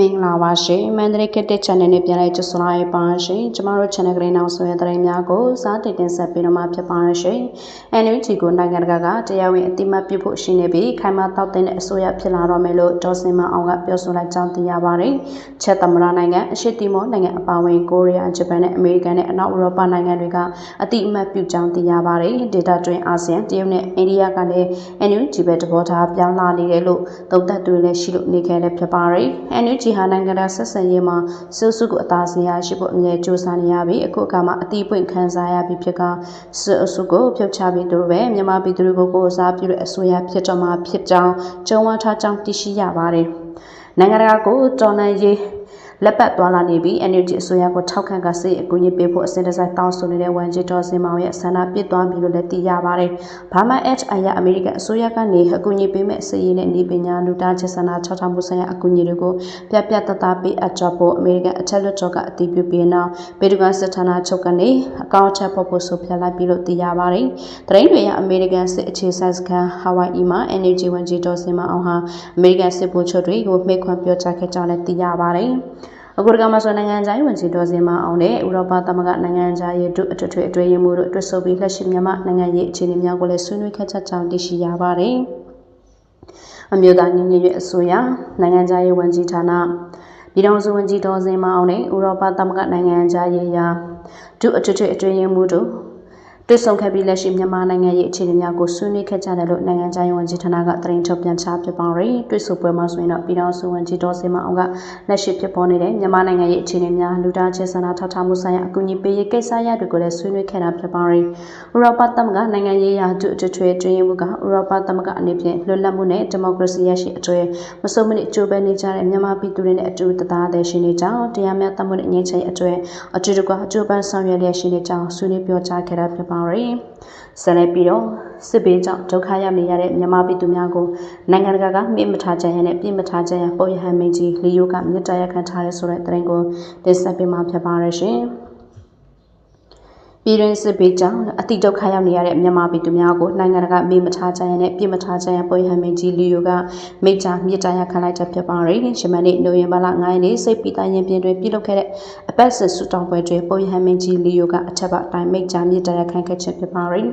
မင်္ဂလာပါရှင်မန္တလေးကတက် channel နဲ့ပြန်လိုက်ကြဆိုလိုက်ပါရှင်ကျမတို့ channel ကလေးနောက်ဆိုရတဲ့သတင်းများကိုစားတင်တင်ဆက်ပေးတော့မှာဖြစ်ပါရရှင် NUG ကိုနိုင်ငံတကာကတရားဝင်အတိမတ်ပြုဖို့ရှိနေပြီးခိုင်မာတောက်တဲ့အစိုးရဖြစ်လာတော့မယ်လို့ဒေါ်စင်မအောင်ကပြောဆိုလိုက်ကြောင်းသိရပါတယ်ချက်သမရနိုင်ငံအရှိတီမောနိုင်ငံအပါအဝင်ကိုရီးယားဂျပန်နဲ့အမေရိကန်နဲ့အနောက်ဥရောပနိုင်ငံတွေကအတိအမတ်ပြုကြောင်းသိရပါတယ်ဒေတာတွင်အာဆီယံတရုတ်နဲ့အိန္ဒိယကလည်း NUG ပဲတဘောထားပြောင်းလာနေတယ်လို့သုံးသပ်သူတွေလည်းရှိလို့နေခဲ့လည်းဖြစ်ပါတယ် NUG ဟာနိုင်ငံတော်ဆက်ဆံရေးမှာစုစုကိုအသာစီးရရှိဖို့အမြဲကြိုးစားနေရပြီးအခုအခါမှာအတိအပွင့်ခံစားရပြီးဖြစ်ကစုစုကိုဖြုတ်ချပြီးသူတို့ပဲမြန်မာပြည်သူတွေကိုကိုယ်စားပြုတဲ့အစိုးရဖြစ်တော့မှာဖြစ်ကြောင်းကြုံဝါထားကြောင်းသိရှိရပါတယ်နိုင်ငံတကာကိုတော်လှန်ရေး လက်ပတ်သွားလာနေပြီး NUG အစိုးရကိုထောက်ခံကစိတ်အကူအညီပေးဖို့အစဉ်တစိုက်တောင်းဆိုနေတဲ့ဝန်ကြီးတော်စင်မောင်ရဲ့ဆန္ဒပြစ်သွားပြီလို့လည်းသိရပါတယ်။ဘာမှ HI ရအမေရိကန်အစိုးရကနေအကူအညီပေးမဲ့အစီအရင်နဲ့ဤပညာလူသားချက်ဆန္ဒ၆ထောင်မှုဆိုင်ရာအကူအညီတွေကိုပြပြတသားပေးအပ်ကြဖို့အမေရိကန်အထက်လွှတ်တော်ကအတည်ပြုပြီးနောက်ပေဒကန်စစ်ဌာနချုပ်ကနေအကောင့်ချက်ဖို့ဖို့ဆိုပြလိုက်ပြီလို့သိရပါတယ်။တရင်တွေရအမေရိကန်စစ်အခြေဆိုင်စခန်းဟာဝိုင်အီမှာ NUG ဝန်ကြီးတော်စင်မောင်ဟာအမေရိကန်စစ်ဗိုလ်ချုပ်တွေကိုမိခွန်းပြောကြားခဲ့ကြောင်းလည်းသိရပါတယ်။ အခုတကမှာဆိုနိုင်ငံခြားရေးဝန်ကြီးဒေါ်စင်မအောင်နဲ့ဥရောပသမဂ္ဂနိုင်ငံခြားရေးဒုအထွေထွေအတွင်းရေးမှူးတို့တွေ့ဆုံပြီးလက်ရှိမြန်မာနိုင်ငံရေးအခြေအနေများကိုလည်းဆွေးနွေးခဲ့ကြကြောင်းသိရှိရပါတယ်။အမျိုးသားညီညွတ်ရေးအစိုးရနိုင်ငံခြားရေးဝန်ကြီးဌာနပြည်ထောင်စုဝန်ကြီးဒေါ်စင်မအောင်နဲ့ဥရောပသမဂ္ဂနိုင်ငံခြားရေးရာဒုအထွေထွေအတွင်းရေးမှူးတို့ တွေ့ဆုံခဲ့ပြီးလက်ရှိမြန်မာနိုင်ငံရဲ့အခြေအနေများကိုဆွေးနွေးခဲ့ကြတယ်လို့နိုင်ငံခြားရေးဝန်ကြီးဌာနကသတင်းထုတ်ပြန်ချပြပါရယ်တွေ့ဆုံပွဲမှာဆိုရင်တော့ပြည်ထောင်စုဝန်ကြီးဒေါ်စင်မအောင်ကလက်ရှိဖြစ်ပေါ်နေတဲ့မြန်မာနိုင်ငံရဲ့အခြေအနေများလူသားချင်းစာနာထောက်ထားမှုဆိုင်ရာအကူအညီပေးရေးကိစ္စရပ်တွေကိုလည်းဆွေးနွေးခဲ့တာဖြစ်ပါရယ်ဥရောပသမဂ္ဂနိုင်ငံရေးရာဒုအထွေထွေတွင်မှုကဥရောပသမဂ္ဂအနေဖြင့်လွတ်လပ်မှုနဲ့ဒီမိုကရေစီရရှိအတွေ့မဆုံးမနစ်ကြိုးပမ်းနေကြတဲ့မြန်မာပြည်သူတွေနဲ့အတူတသားတဲ့ရှင်နေကြောင်းတရားမျှတမှုနဲ့ငြိမ်းချမ်းရေးအတွေ့အတူတကွကြိုးပမ်းဆောင်ရွက်လျက်ရှိနေကြောင်းဆွေးနွေးပြောကြားခဲ့တာဖြစ်ပါရယ်ဆက်လက်ပြီးတော့စစ်ဘေးကြောင့်ဒုက္ခရောက်နေရတဲ့မြန်မာပြည်သူများကိုနိုင်ငံတကာကမေ့မထားကြရနဲ့ပြင်မထားကြရပုံရဟန်မင်းကြီးလီယိုကမြစ်တရခံထားရဲဆိုတဲ့သတင်းကိုတင်ဆက်ပေးမှာဖြစ်ပါရရှင်။ ပြည်တွင်းစစ်ဘေးကြောင့်အတိဒုက္ခရောက်နေရတဲ့မြန်မာပြည်သူများကိုနိုင်ငံတကာမေးမထားကြရတဲ့ပြည်မထားကြရပွင့်ဟန်မင်းကြီးလီယိုကမိကြမြစ်တရားခံလိုက်ချက်ဖြစ်ပါရယ်ရှမန်နေ့နိုဝင်ဘာလ9ရက်နေ့စိတ်ပီတာရင်ပြင်တွင်ပြုလုပ်ခဲ့တဲ့အပတ်စစ်စုတောင်းပွဲတွင်ပွင့်ဟန်မင်းကြီးလီယိုကအထက်ပါအတိုင်းမိကြမြစ်တရားခံခဲ့ချက်ဖြစ်ပါရယ်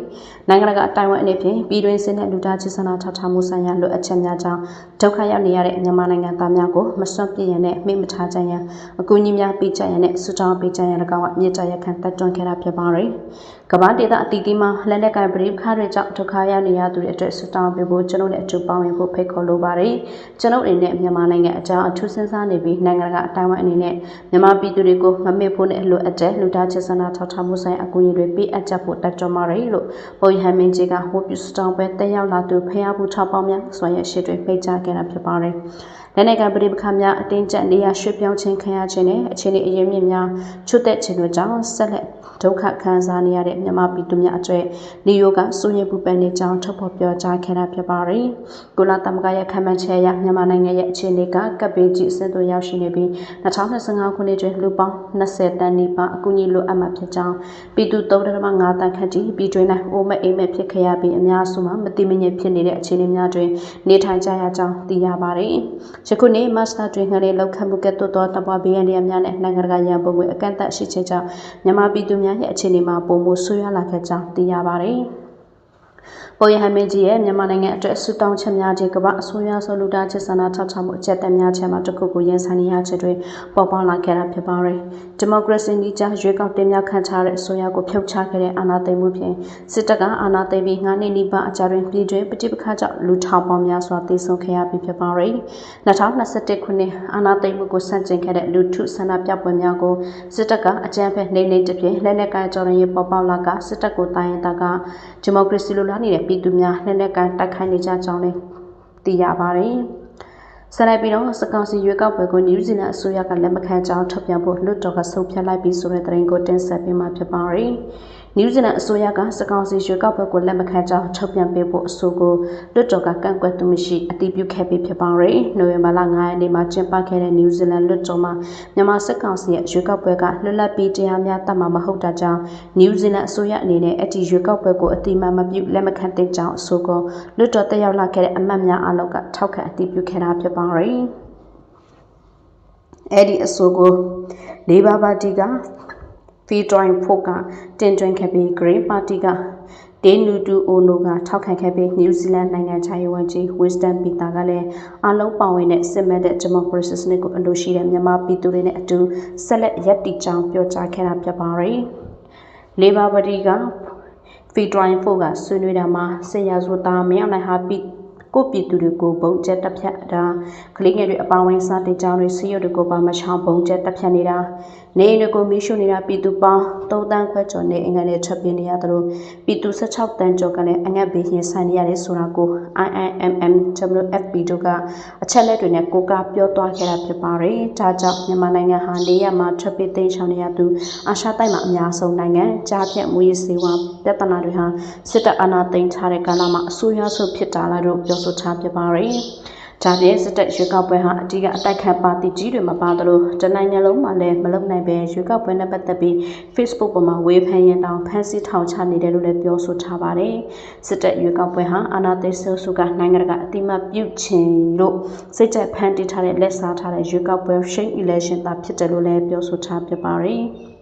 နိုင်ငံတကာအတိုင်းဝမ်အနေဖြင့်ပြည်တွင်းစစ်နဲ့လူသားချင်းစာနာထောက်ထားမှုဆိုင်ရာလိုအပ်ချက်များကြောင့်ဒုက္ခရောက်နေရတဲ့မြန်မာနိုင်ငံသားများကိုမစွန့်ပြစ်ရန်နဲ့မေ့မထားကြရန်အကူအညီများပေးကြရန်နဲ့စုတောင်းပေးကြရန်၎င်းကမြစ်တရားခံတက်တွန်းခဲ့တာဖြစ်ပါရယ်ပါတယ်။ကမ္ဘာဒေသအတီးတီးမှာလက်နက်ကင်ပရိပခါတွေကြောင့်ဒုက္ခရောက်နေရသူတွေအတွက်ဆူတောင်းပေးဖို့ကျွန်တော်တို့အထူးပေါင်းဝင်ဖို့ဖိတ်ခေါ်လိုပါတယ်။ကျွန်တော်အနေနဲ့မြန်မာနိုင်ငံအကြောင်းအထူးစဉ်းစားနေပြီးနိုင်ငံကအတိုင်းအဝန်အနေနဲ့မြန်မာပြည်သူတွေကိုမမေ့ဖို့နဲ့လိုအပ်တဲ့လူသားချင်းစာနာထောက်ထားမှုဆိုင်အကူအညီတွေပေးအပ်ချက်ဖို့တက်ကြပါတယ်လို့ပုံဟန်မင်းကြီးကဟိုပြစတောင်းပဲတက်ရောက်လာသူဖျားဘူးထောက်ပေါင်းများဆွမ်းရရှိတွေဖိတ်ကြားခဲ့တာဖြစ်ပါတယ်။ လက်နက်ကပရိပခများအတင်းကျပ်နေရရွှေ့ပြောင်းခြင်းခံရခြင်းနဲ့အခြေအနေအရေးမြင့်များချွတ်သက်ခြင်းတို့ကြောင့်ဆက်လက်ဒုက္ခခံစားနေရတဲ့မြန်မာပြည်သူများအတွက်နေရိုးကစိုးရိမ်ပူပန်နေကြောင်းထုတ်ဖော်ပြောကြားခဲ့တာဖြစ်ပါတယ်။ကုလသမဂ္ဂရဲ့ခံမှန်းချက်အရမြန်မာနိုင်ငံရဲ့အခြေအနေကကပ်ဘေးကြီးအဆင့်သို့ရောက်ရှိနေပြီး2025ခုနှစ်တွင်လူပေါင်း20တန်းနီးပါးအကူအညီလိုအပ်မှာဖြစ်ကြောင်းပြည်သူ3.5တန်းခန့်ကြီးပြည်တွင်း၌အိုမက်အိမ်မက်ဖြစ်ခဲ့ရပြီးအများစုမှာမတိမငြိမ်ဖြစ်နေတဲ့အခြေအနေများတွင်နေထိုင်ကြရကြောင်းသိရပါတယ်။ယခုနေ့မတ်လတွင်ငှက်လောက်ခတ်မှုကဲ့သို့သောတပွားဘေးရန်များနဲ့နိုင်ငံတကာရန်ပုံငွေအကန့်အသတ်ရှိခြင်းကြောင့်မြန်မာပြည်သူများရဲ့အခြေအနေမှာပုံမှုဆွေးရလာခဲ့ကြောင်းသိရပါတယ်။ ပေါ်ရဟမင်းကြီးရဲ့မြန်မာနိုင်ငံအတွက်ဆူတောင်းချက်များခြင်းကမ္ဘာအစိုးရဆိုလူသားချက်ဆန္ဒထောက်ထားမှုအချက်အသက်များချက်မှာတစ်ခုကိုရင်ဆိုင်နေရချက်တွေပေါ်ပေါက်လာခဲ့တာဖြစ်ပါတယ်။ဒီမိုကရေစီနည်းကျရွေးကောက်တင်မြှောက်ခံထားတဲ့အစိုးရကိုဖျောက်ချခဲ့တဲ့အာဏာသိမ်းမှုဖြင့်စစ်တပ်ကအာဏာသိမ်းပြီး9နှစ်နီးပါးအကြာတွင်ပြည်တွင်ပဋိပက္ခကြောင့်လူထောင်ပေါင်းများစွာသေဆုံးခဲ့ရပြီးဖြစ်ပါတယ်။2021ခုနှစ်အာဏာသိမ်းမှုကိုဆန့်ကျင်ခဲ့တဲ့လူထုဆန္ဒပြပွဲများကိုစစ်တပ်ကအကြမ်းဖက်နှိမ်နင်းတပြင်းလက်နက်ကိုင်ကြော်ရင်ပေါ်ပေါက်လာကစစ်တပ်ကိုတိုင်းရတာကဒီမိုကရေစီလိုလားနေတဲ့ပြည်သူများလက်နက်ကန်တိုက်ခိုက်နေကြကြောင်းလည်းသိရပါတယ်။ဆက်လက်ပြီးတော့စကောင်စီရွေးကောက်ပွဲကိုနယူးဇီလန်အစိုးရကလက်မခံကြောင်းထုတ်ပြန်ဖို့လွှတ်တော်ကဆုံးဖြတ်လိုက်ပြီးဆိုတဲ့သတင်းကိုတင်ဆက်ပေးမှာဖြစ်ပါတယ်။ နယူးဇီလန်အစိုးရကစကောင်စီရွေးကောက်ပွဲကိုလက်မခံကြောင်းထုတ်ပြန်ပေးဖို့အဆိုကိုလွှတ်တော်ကကန့်ကွက်သူမရှိအတည်ပြုခဲ့ပြီးဖြစ်ပါရယ်။နိုဝင်ဘာလ9ရက်နေ့မှာကျင်းပခဲ့တဲ့နယူးဇီလန်လွှတ်တော်မှာမြန်မာစကောင်စီရဲ့ရွေးကောက်ပွဲကလွတ်လပ်ပြီးတရားမျှတမှာမဟုတ်တာကြောင့်နယူးဇီလန်အစိုးရအနေနဲ့အတည်ရွေးကောက်ပွဲကိုအတိမမပြုလက်မခံတဲ့ကြောင်းအဆိုကိုလွှတ်တော်တက်ရောက်လာခဲ့တဲ့အမတ်များအလုံးကထောက်ခံအတည်ပြုခဲ့တာဖြစ်ပါရယ်။အဲ့ဒီအဆိုကိုလေဘာပါတီက ဖီဒရိုင်ဖို့ကတင်သွင်းခဲ့ပြီး Green Party ကဒေနူတူအိုနိုကထောက်ခံခဲ့ပြီးနယူးဇီလန်နိုင်ငံခြားရေးဝန်ကြီးဝစ်စတန်ပီတာကလည်းအလုံးပါဝင်တဲ့စစ်မှတ်တဲ့ဒီမိုကရေစီစနစ်ကိုအလို့ရှိတဲ့မြန်မာပြည်သူတွေနဲ့အတူဆက်လက်ရပ်တည်ကြောင်းပြောကြားခဲ့တာဖြစ်ပါတယ်။လေဘာပါတီကဖီဒရိုင်ဖို့ကဆွေးနွေးတာမှာစစ်ရာဇဝတ်သားမင်းအောင်လှိုင်ဟာပြည်ကိုပြည်သူတွေကိုဘုံကျက်တက်ဖြတ်တာကလေးငယ်တွေအပောင်းဝိုင်းစားတင်ကြောင်းတွေစီးရုပ်တွေကိုပါမချောင်းဘုံကျက်တက်ဖြတ်နေတာ နေအိမ်တွေကိုမီးရှို့နေတာပြည်သူပေါင်း3တန်းခွဲကျော်နေအင်္ဂါနဲ့ထွက်ပြေးနေရသလိုပြည်သူ16တန်းကျော်ကလည်းအငတ်ဘေးရင်ဆိုင်နေရတယ်ဆိုတာကို IIMM WFP တို့ကအချက်လက်တွေနဲ့ကိုကပြောသွားခဲ့တာဖြစ်ပါတယ်။ဒါကြောင့်မြန်မာနိုင်ငံဟာနေရမှာထွက်ပြေးသိမ်းရှောင်နေရသူအာရှတိုက်မှာအများဆုံးနိုင်ငံကြားဖြတ်မူရေးစေဝါပြဿနာတွေဟာစစ်တပ်အာဏာသိမ်းထားတဲ့ကာလမှာအဆိုးရွားဆုံးဖြစ်တာလားလို့ပြောဆိုထားဖြစ်ပါတယ်။ ဒါပြင်စစ်တပ်ရွေးကောက်ပွဲဟာအတိကအတိုက်ခံပါတီကြီးတွေမပါသလိုတနိုင်ငံလုံးမှာလည်းမလုံနိုင်ပဲရွေးကောက်ပွဲနဲ့ပတ်သက်ပြီး Facebook ပေါ်မှာဝေဖန်ရင်တောင်ဖန်ဆီးထောင်ချနေတယ်လို့လည်းပြောဆိုထားပါတယ်။စစ်တပ်ရွေးကောက်ပွဲဟာအာဏာသိမ်းဆဲဆုကနိုင်ငံတကာအတိမပြုတ်ချင်လို့စိတ်ကြိုက်ဖန်တီးထားတဲ့လက်စားထားတဲ့ရွေးကောက်ပွဲ shame election တာဖြစ်တယ်လို့လည်းပြောဆိုထားပြပါတယ်။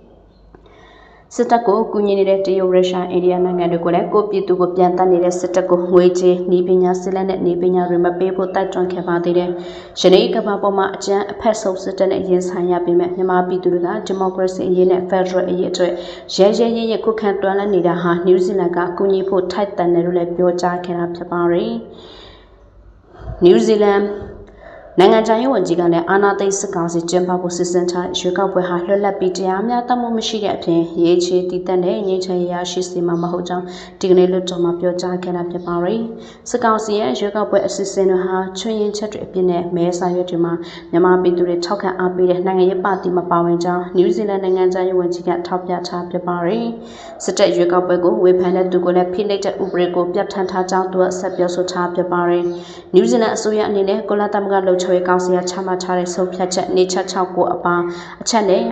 စစ်တပ်ကိုကူညီနေတဲ့တရုတ်ရုရှားအိန္ဒိယနိုင်ငံတွေကိုလည်းကိုပြည်သူကိုပြန်တက်နေတဲ့စစ်တပ်ကိုငွေကြေးနှီးပညာစစ်လက်နဲ့နှီးပညာတွေမပေးဖို့တိုက်တွန်းခဲ့ပါသေးတယ်။ယနေ့ကမ္ဘာပေါ်မှာအကြမ်းအဖက်ဆုံးစစ်တပ်နဲ့ရင်ဆိုင်ရပြီးမြမြန်မာပြည်သူတွေကဒီမိုကရေစီအရေးနဲ့ဖက်ဒရယ်အရေးအတွက်ရဲရဲရဲရဲခုခံတွန်းလှန်နေတာဟာနယူးဇီလန်ကကူညီဖို့ထိုက်တန်တယ်လို့လည်းပြောကြားခဲ့တာဖြစ်ပါတယ်။နယူးဇီလ န်နိုင်ငံခြားရေးဝန်ကြီးကလည်းအာဏာသိမ်းစစ်ကောင်စီကျင်းပဖို့စီစဉ်ထားတဲ့ရွေးကောက်ပွဲဟာလွတ်လပ်ပြီးတရားမျှတမှုမရှိတဲ့အပြင်ရေးချေတည်တတ်တဲ့ငြိမ်းချမ်းရေးရရှိစေမှာမဟုတ်ကြောင်းဒီကနေ့လွှတ်တော်မှာပြောကြားခဲ့တာဖြစ်ပါတယ်။စစ်ကောင်စီရဲ့ရွေးကောက်ပွဲအစီအစဉ်တွေဟာချွင်းရင်ချက်တွေအပြည့်နဲ့မဲဆာရွက်တွေမှာမြန်မာပြည်သူတွေထောက်ခံအားပေးတဲ့နိုင်ငံရေးပါတီမပါဝင်ကြောင်းနယူးဇီလန်နိုင်ငံခြားရေးဝန်ကြီးကထောက်ပြထားဖြစ်ပါတယ်။စစ်တပ်ရွေးကောက်ပွဲကိုဝေဖန်တဲ့သူကိုလည်းဖိနှိပ်တဲ့ဥပဒေကိုပြဋ္ဌာန်းထားကြောင်းသူကဆက်ပြောဆိုထားဖြစ်ပါတယ်။နယူးဇီလန်အစိုးရအနေနဲ့ကိုလာတမကလှုပ်ချွေကောင်စီကချမှတ်ထားတဲ့ဆုံးဖြတ်ချက်နေချက်6ကိုအပါအချက်နဲ့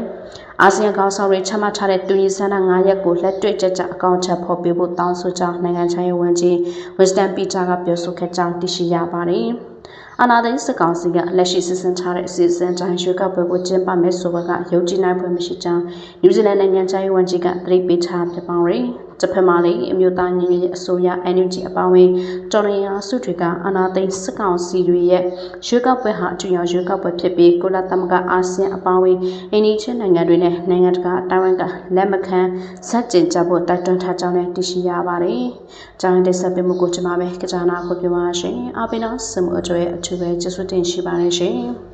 အာဆီယံကောင်ဆောင်တွေချမှတ်ထားတဲ့တူညီဆန္ဒ9ရက်ကိုလက်တွေ့ကျကျအကောင့်ချက်ဖော်ပြဖို့တောင်းဆိုကြောင်းနိုင်ငံခြားရေးဝန်ကြီးဝက်စတန်ပီတာကပြောဆိုခဲ့ကြောင်းသိရှိရပါတယ်။အနာသိစစ်ကောင်စီကလက်ရှိစစ်စင်ထားတဲ့အစီအစဉ်တိုင်းရွေးကောက်ပွဲကိုကျင်းပမယ်ဆိုဘကယုံကြည်နိုင်ဖွယ်မရှိကြောင်းနယူးဇီလန်နိုင်ငံခြားရေးဝန်ကြီးကသတိပေးထားပြပါရယ်။ တစ်ဖက်မှာလည်းအမျိုးသားညီညွတ်ရေးအစိုးရ NUG အပေါင်းဝင်တော်ရင်းအားစုတွေကအာဏာသိမ်းစစ်ကောင်စီတွေရဲ့ရွေးကောက်ပွဲဟာအတူရောက်ရွေးကောက်ပွဲဖြစ်ပြီးကုလသမဂ္ဂအာဆီယံအပေါင်းဝင်အိန္ဒိချင်းနိုင်ငံတွေနဲ့နိုင်ငံတကာတာဝန်ကလက်မခံစက်ကျင်ကြဖို့တိုက်တွန်းထားကြောင်းလည်းသိရှိရပါတယ်။ကျောင်းတင်ဆက်ပေးမှုကိုကျွန်မပဲကြာနာကိုပြောပါရှင်။အပိနောစမှုအကျွဲအထူးပဲကျေးဇူးတင်ရှိပါတယ်ရှင်။